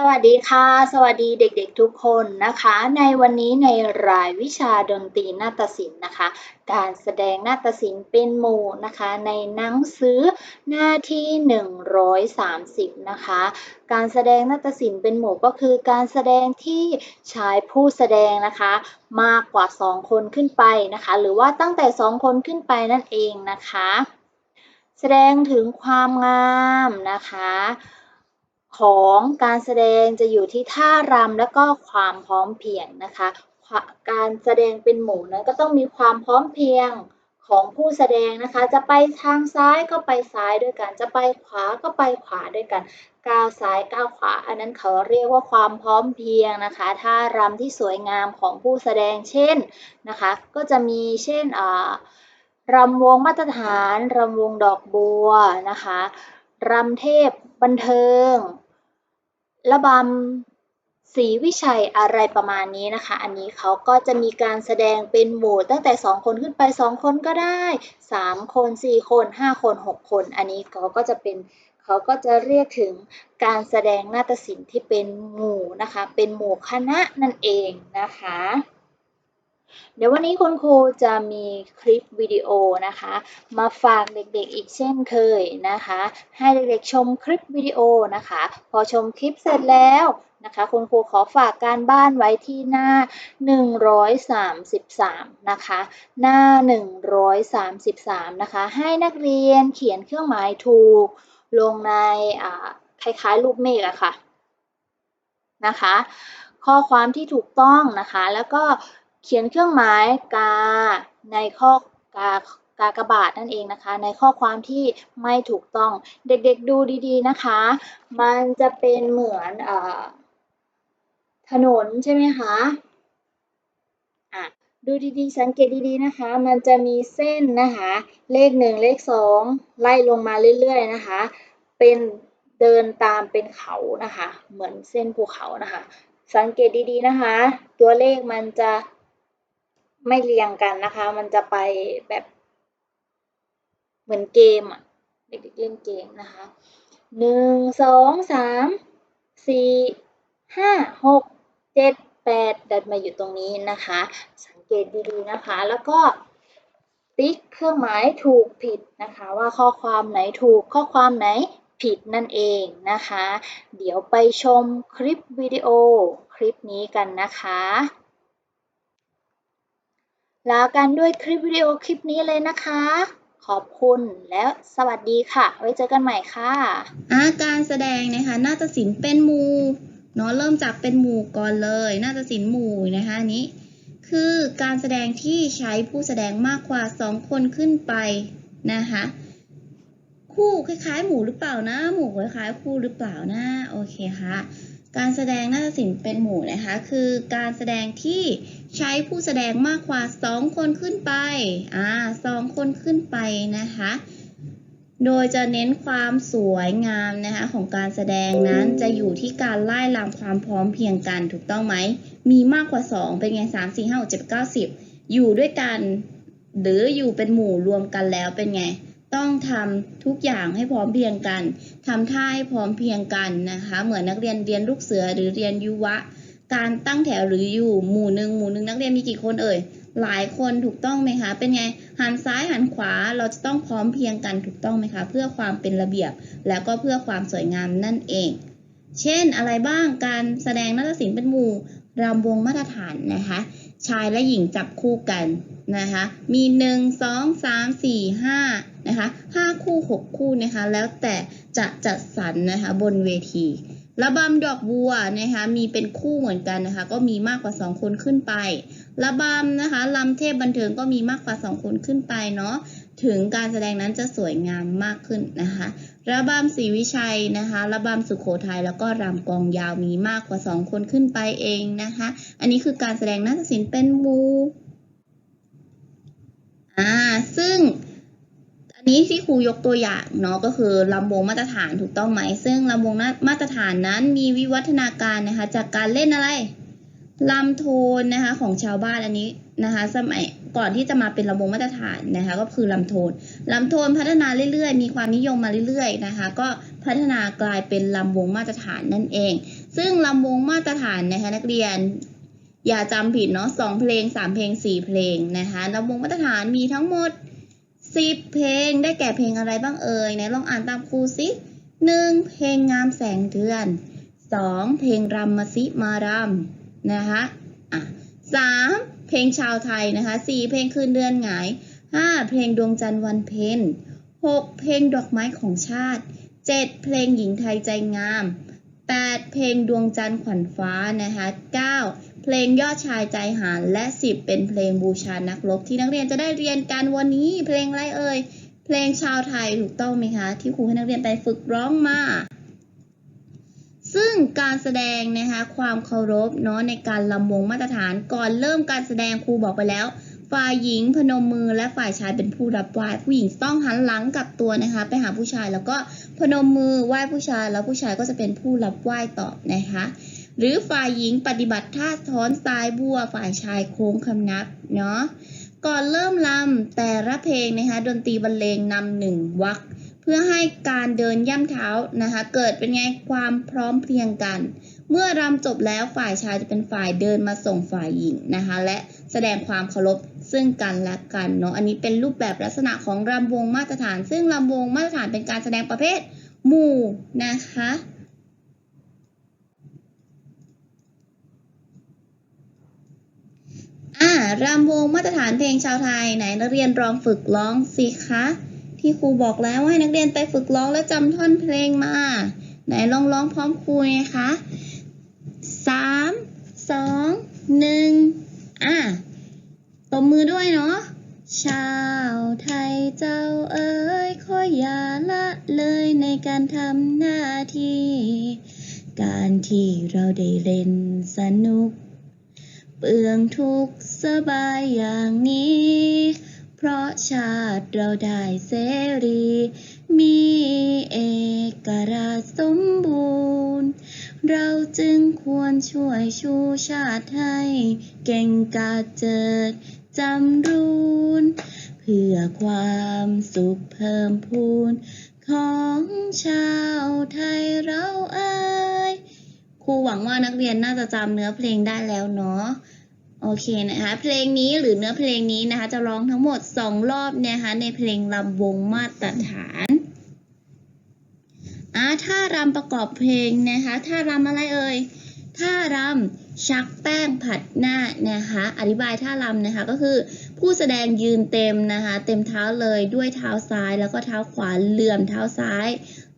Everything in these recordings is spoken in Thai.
สวัสดีค่ะ สวัสดีเด็กๆทุกคนนะคะ ในวันนี้ในรายวิชาดนตรีนาฏศิลป์นะคะ การแสดงนาฏศิลป์เป็นหมู่นะคะ ในหนังสือหน้าที่ 130 นะคะ การแสดงนาฏศิลป์เป็นหมู่ก็คือการแสดงที่ใช้ผู้แสดงนะคะ มากกว่า 2 คนขึ้นไปนะคะ หรือว่าตั้งแต่ 2 คนขึ้นไปนั่นเองนะคะ แสดงถึงความงามนะคะ ของการแสดงจะอยู่ที่ท่ารำและก็ความพร้อมเพียงนะคะ การแสดงเป็นหมู่นั้นก็ต้องมีความพร้อมเพียงของผู้แสดงนะคะ จะไปทางซ้ายก็ไปซ้ายด้วยกัน จะไปขวาก็ไปขวาด้วยกัน ก้าวซ้ายก้าวขวา อันนั้นเขาเรียกว่าความพร้อมเพียงนะคะ ท่ารำที่สวยงามของผู้แสดง เช่นนะคะ ก็จะมีเช่นรำวงมาตรฐาน รำวงดอกบัวนะคะ รำเทพบันเทิง ระบำสีวิชัยอะไรประมาณนี้นะคะ อันนี้เขาก็จะมีการแสดงเป็นหมู่ตั้งแต่ 2 คนขึ้นไป 2 คนก็ได้ 3 คน 4 คน 5 คน 6 คน อันนี้เขาก็จะเป็นเขาก็จะเรียกถึงการแสดงนาฏศิลป์ที่เป็นหมู่นะคะ เป็นหมู่คณะนั่นเองนะคะ เดี๋ยววันนี้คุณครูจะมีคลิปวิดีโอนะคะ มาฝากเด็กๆอีกเช่นเคยนะคะ ให้เด็กๆชมคลิปวิดีโอนะคะ พอชมคลิปเสร็จแล้วนะคะคุณครูขอฝากการบ้านไว้ที่หน้า 133 นะคะ หน้า 133 นะคะ ให้นักเรียนเขียนเครื่องหมายถูก ลงในคล้ายๆรูปเมฆอะค่ะนะคะ ข้อความที่ถูกต้องนะคะ แล้วก็ เขียนเครื่องหมายกาในข้อกากากบาทนั่นเองนะคะ ในข้อความที่ไม่ถูกต้องเด็กๆดูดีๆนะคะ มันจะเป็นเหมือนอถนนใช่ไหมคะอะดูดีๆ สังเกตดีๆนะคะ มันจะมีเส้นนะคะ เลขหนึ่งเลขสองไล่ลงมาเรื่อยๆนะคะ เป็นเดินตามเป็นเขานะคะ เหมือนเส้นภูเขานะคะ สังเกตดีๆนะคะ ตัวเลขมันจะ ไม่เรียงกันนะคะ มันจะไปแบบเหมือนเกมอะ เด็กๆเล่นเกมนะคะหนึ่งสองสามสี่ห้าหกเจ็ดแปดดันมาอยู่ตรงนี้นะคะ สังเกตดีๆนะคะ แล้วก็ติ๊กเครื่องหมายถูกผิดนะคะ ว่าข้อความไหนถูกข้อความไหนผิดนั่นเองนะคะ เดี๋ยวไปชมคลิปวิดีโอคลิปนี้กันนะคะ ลากันด้วยคลิปวิดีโอคลิปนี้เลยนะคะ ขอบคุณและสวัสดีค่ะ ไว้เจอกันใหม่ค่ะอาการแสดงนะคะนาฏศิลป์เป็นหมู่เนาะเริ่มจากเป็นหมู่ก่อนเลยนาฏศิลป์หมู่นะคะนี้ คือการแสดงที่ใช้ผู้แสดงมากกว่า 2 คนขึ้นไปนะคะคู่คล้ายๆ หมู่หรือเปล่านะ หมู่คล้ายๆคู่หรือเปล่านะ โอเคค่ะ การแสดงนาฏศิลป์เป็นหมู่นะคะ คือการแสดงที่ใช้ผู้แสดงมากกว่า 2 คนขึ้นไป อ่าสองคนขึ้นไปนะคะ โดยจะเน้นความสวยงามนะคะของการแสดงนั้นจะอยู่ที่การไล่ลำความพร้อมเพียงกันถูกต้องไหม มีมากกว่า 2 เป็นไง3 4 5 6 7 9 10 อยู่ด้วยกัน หรืออยู่เป็นหมู่รวมกันแล้วเป็นไง ต้องทำทุกอย่างให้พร้อมเพียงกันทำท่าให้พร้อมเพียงกันนะคะ เหมือนนักเรียนเรียนลูกเสือหรือเรียนยุวะ การตั้งแถวหรืออยู่หมู่หนึ่งหมู่หนึ่งนักเรียนมีกี่คนเอ่ย หลายคนถูกต้องไหมคะ เป็นไงหันซ้ายหันขวาเราจะต้องพร้อมเพียงกันถูกต้องไหมคะ เพื่อความเป็นระเบียบ แล้วก็เพื่อความสวยงามนั่นเอง เช่นอะไรบ้างการแสดงนาฏศิลป์เป็นหมู่รำวงมาตรฐานนะคะ ชายและหญิงจับคู่กันนะคะ มี1 2 3 4 5 นะคะ5คู่ 6 คู่นะคะแล้วแต่จะจัดสรรนะคะบนเวทีระบำดอกบัวนะคะมีเป็นคู่เหมือนกันนะคะก็มีมากกว่า 2 คนขึ้นไประบำนะคะลำเทพบันเทิงก็มีมากกว่า 2 คนขึ้นไปเนาะถึงการแสดงนั้นจะสวยงามมากขึ้นนะคะ ระบำศรีวิชัยนะคะระบำสุขโขทัยแล้วก็รำกองยาวมีมากกว่า 2 คนขึ้นไปเองนะคะ อันนี้คือการแสดงนาฏศิลป์เป็นมูอ่าซึ่ง นี้ที่ครูยกตัวอย่างเนาะก็คือลำวงมาตรฐานถูกต้องไหม ซึ่งลำวงมาตรฐานนั้นมีวิวัฒนาการนะคะจากการเล่นอะไรลำโทนนะคะของชาวบ้านอันนี้นะคะสมัยก่อนที่จะมาเป็นลำวงมาตรฐานนะคะก็คือลำโทนลำโทนพัฒนาเรื่อยๆ มีความนิยมมาเรื่อยๆนะคะก็พัพัฒนากลายเป็นลำวงมาตรฐานนั่นเอง ซึ่งลำวงมาตรฐานนะคะนักเรียนอย่าจำผิดเนาะสองเพลงสามเพลงสี่เพลงนะคะลำวงมาตรฐานมีทั้งหมด สิบเพลงได้แก่เพลงอะไรบ้างเอ่ยไหนลองอ่านตามครูสิหนึ่งเพลงงามแสงเดือนสองเพลงรำมาสิมารำนะคะอะสามเพลงชาวไทยนะคะสี่เพลงคืนเดือนหงายห้าเพลงดวงจันทร์วันเพ็ญหกเพลงดอกไม้ของชาติเจ็ดเพลงหญิงไทยใจงามแปดเพลงดวงจันทร์ขวัญฟ้านะคะเก้า เพลงยอดชายใจหารและ 10 เป็นเพลงบูชานักรบที่นักเรียนจะได้เรียนกันวันนี้เพลงอะไรเอ่ยเพลงชาวไทยถูกต้องไหมคะ ที่ครูให้นักเรียนไปฝึกร้องมา ซึ่งการแสดงนะคะความเคารพเนาะในการลำวงมาตรฐานก่อนเริ่มการแสดงครูบอกไปแล้วฝ่ายหญิงพนมมือและฝ่ายชายเป็นผู้รับไหว้ผู้หญิงต้องหันหลังกลับตัวนะคะ ไปหาผู้ชายแล้วก็พนมมือไหว้ผู้ชายแล้วผู้ชายก็จะเป็นผู้รับไหว้ตอบนะคะ หรือฝ่ายหญิงปฏิบัติท่าท้อนซ้ายบัว ฝ่ายชายโค้งคำนับเนาะก่อนเริ่มลำแต่ละเพลงนะคะดนตรีบรรเลงนำหนึ่งวรรคเพื่อให้การเดินย่ำเท้านะคะเกิดเป็นไงความพร้อมเพรียงกัน เมื่อรำจบแล้วฝ่ายชายจะเป็นฝ่ายเดินมาส่งฝ่ายหญิงนะคะและแสดงความเคารพซึ่งกันและกันเนาะอันนี้เป็นรูปแบบลักษณะของรำวงมาตรฐาน ซึ่งรำวงมาตรฐานเป็นการแสดงประเภทหมู่นะคะ อ่ารำวงมาตรฐานเพลงชาวไทยไหนนักเรียนลองฝึกร้องสิคะ ที่ครูบอกแล้วว่าให้นักเรียนไปฝึกร้องและจำท่อนเพลงมา ไหนลองร้องพร้อมครูนะคะสามสองหนึ่งอะตบมือด้วยเนาะชาวไทยเจ้าเอ๋ยขออย่าละเลยในการทำหน้าที่ การที่เราได้เล่นสนุก เปลืองทุกสบายอย่างนี้ เพราะชาติเราได้เสรี มีเอกราชสมบูรณ์ เราจึงควรช่วยชูชาติให้เก่งกาจเจิดจำรูน เพื่อความสุขเพิ่มพูน ของชาวไทยเราเอ่ย รูหวังว่านักเรียนน่าจะจำเนื้อเพลงได้แล้วเนาะโอเคนะคะเพลงนี้หรือเนื้อเพลงนี้นะคะจะร้องทั้งหมด 2 รอบนะคะในเพลงลำวงมาตรฐานอ่าท่ารำประกอบเพลงนะคะท่ารำอะไรเอ่ย ท่ารำชักแป้งผัดหน้านะคะ อธิบายท่ารำนะคะก็คือ ผู้แสดงยืนเต็มนะคะ เต็มเท้าเลยด้วยเท้าซ้ายแล้วก็เท้าขวาเหลื่อมเท้าซ้าย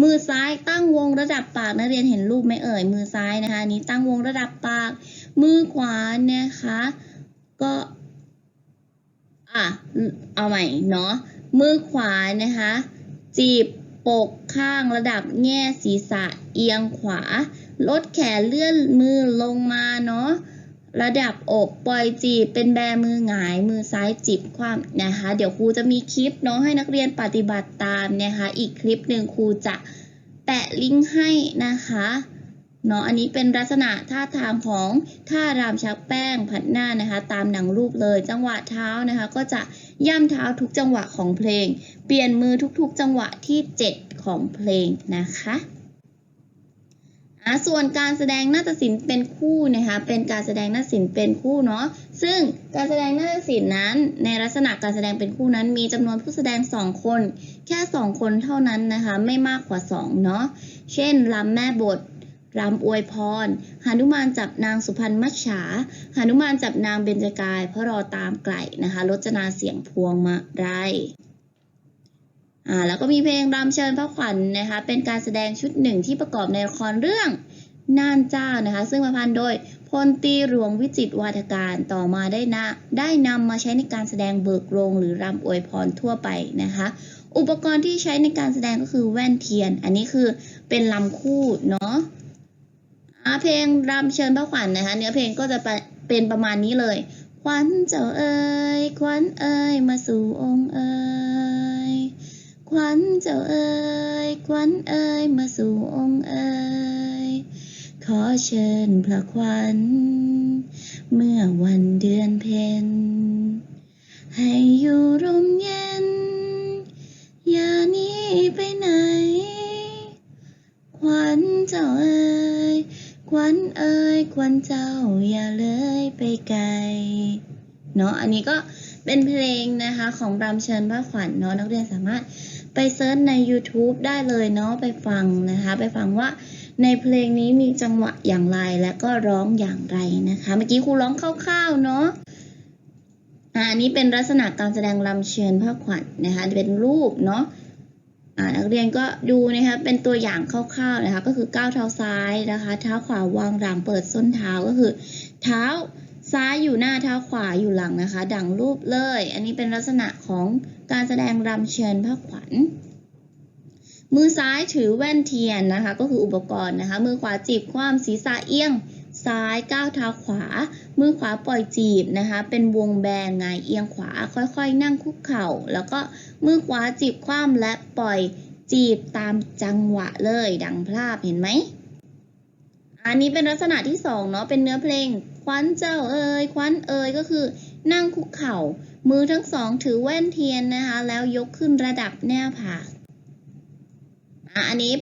มือซ้ายตั้งวงระดับปากนักเรียนเห็นรูปไหมเอ่ยมือซ้ายนะคะนี้ตั้งวงระดับปาก มือขวานะคะ ก็อะเอาใหม่เนาะมือขวานะคะจีบอกข้างระดับแง่ศีรษะเอียงขวา ลดแขนเลื่อนมือลงมาเนาะระดับอกปล่อยจีบเป็นแบมือหงายมือซ้ายจีบคว่ำนะคะ เดี๋ยวครูจะมีคลิปเนาะให้นักเรียนปฏิบัติตามนะคะ อีกคลิปหนึ่งครูจะแปะลิงก์ให้นะคะเนาะอันนี้เป็นลักษณะท่าทางของท่ารามชักแป้งผัดหน้านะคะ ตามหนังรูปเลยจังหวะเท้านะคะ ก็จะย่ำเท้าทุกจังหวะของเพลง เปลี่ยนมือทุกๆจังหวะที่ 7 ของเพลงนะคะอะ ส่วนการแสดงนาฏศิลป์เป็นคู่นะคะเป็นการแสดงนาฏศิลป์เป็นคู่เนาะซึ่งการแสดงนาฏศิลป์นั้น ในลักษณะการแสดงเป็นคู่นั้น มีจำนวนผู้แสดง 2 คน แค่ 2 คนเท่านั้นนะคะไม่มากกว่า2เนาะเช่นรำแม่บทรำอวยพรหานุมานจับนางสุพรรณมัจฉาหานุมานจับนางเบญจกายเพระรอตามไกลนะคะรจนาเสียงพวงมาไร อ่าแล้วก็มีเพลงรำเชิญพระขวัญนนะคะ เป็นการแสดงชุดหนึ่งที่ประกอบในละครเรื่องน่านเจ้านะคะ ซึ่งประพันธ์โดยพลตีหลวงวิจิตวาทการต่อมาได้นะได้นำมาใช้ในการแสดงเบิกโรงหรือรำอวยพรทั่วไปนะคะ อุปกรณ์ที่ใช้ในการแสดงก็คือแว่นเทียน อันนี้คือเป็นลำคู่เนาะอ่าเพลงรำเชิญพระขวัญนะคะ เนื้อเพลงก็จะเป็นประมาณนี้เลย ขวัญเจ้าเอ๋ยขวัญเอ๋ยมาสู่องค์เอ๋ย ขวัญเจ้าเอ๋ยขวัญเอ๋ยมาสู่องค์เอ๋ยขอเชิญพระขวัญ เมื่อวันเดือนเพ็ญให้อยู่ร่มเย็น อย่าหนีไปไหนเจ้าเอ้ยควันเอ้ยควันเจ้าอย่าเลยไปไกลเนาะอันนี้ก็เป็นเพลงนะคะของรำเชิญพระขวัญเนาะนักเรียนสามารถ ไปเซิร์ชใน YouTube ได้เลยเนาะไปฟังนะคะ ไปฟังว่าในเพลงนี้มีจังหวะอย่างไรและก็ร้องอย่างไรนะคะ เมื่อกี้ครูร้องคร่าวๆเนาะอันนี้เป็นลักษณะการแสดงรำเชิญพระขวัญนะคะเป็นรูปเนาะอ่านักเรียนก็ดูนะคะ เป็นตัวอย่างคร่าวๆนะคะ ก็คือก้าวเท้าซ้ายนะคะ เท้าขวาวางหลังเปิดส้นเท้าก็คือ เท้าซ้ายอยู่หน้าเท้าขวาอยู่หลังนะคะ ดังรูปเลย อันนี้เป็นลักษณะของ การแสดงรำเชิญพระขวัญ มือซ้ายถือแว่นเทียนนะคะ ก็คืออุปกรณ์นะคะ มือขวาจีบคว่ำศีรษะเอียง ซ้ายก้าวเท้าขวา มือขวาปล่อยจีบนะคะ เป็นวงแบงไงเอียงขวาค่อยๆ นั่งคุกเข่า แล้วก็มือขวาจีบคว่ำและปล่อยจีบตามจังหวะเลยดังภาพเห็นไหมอันนี้เป็นลักษณะที่สองเนาะเป็นเนื้อเพลงควันเจ้าเอ่ยควันเอ่ยก็คือนั่งคุกเข่า มือทั้งสองถือแว่นเทียนนะคะ แล้วยกขึ้นระดับแนวผากอันนี้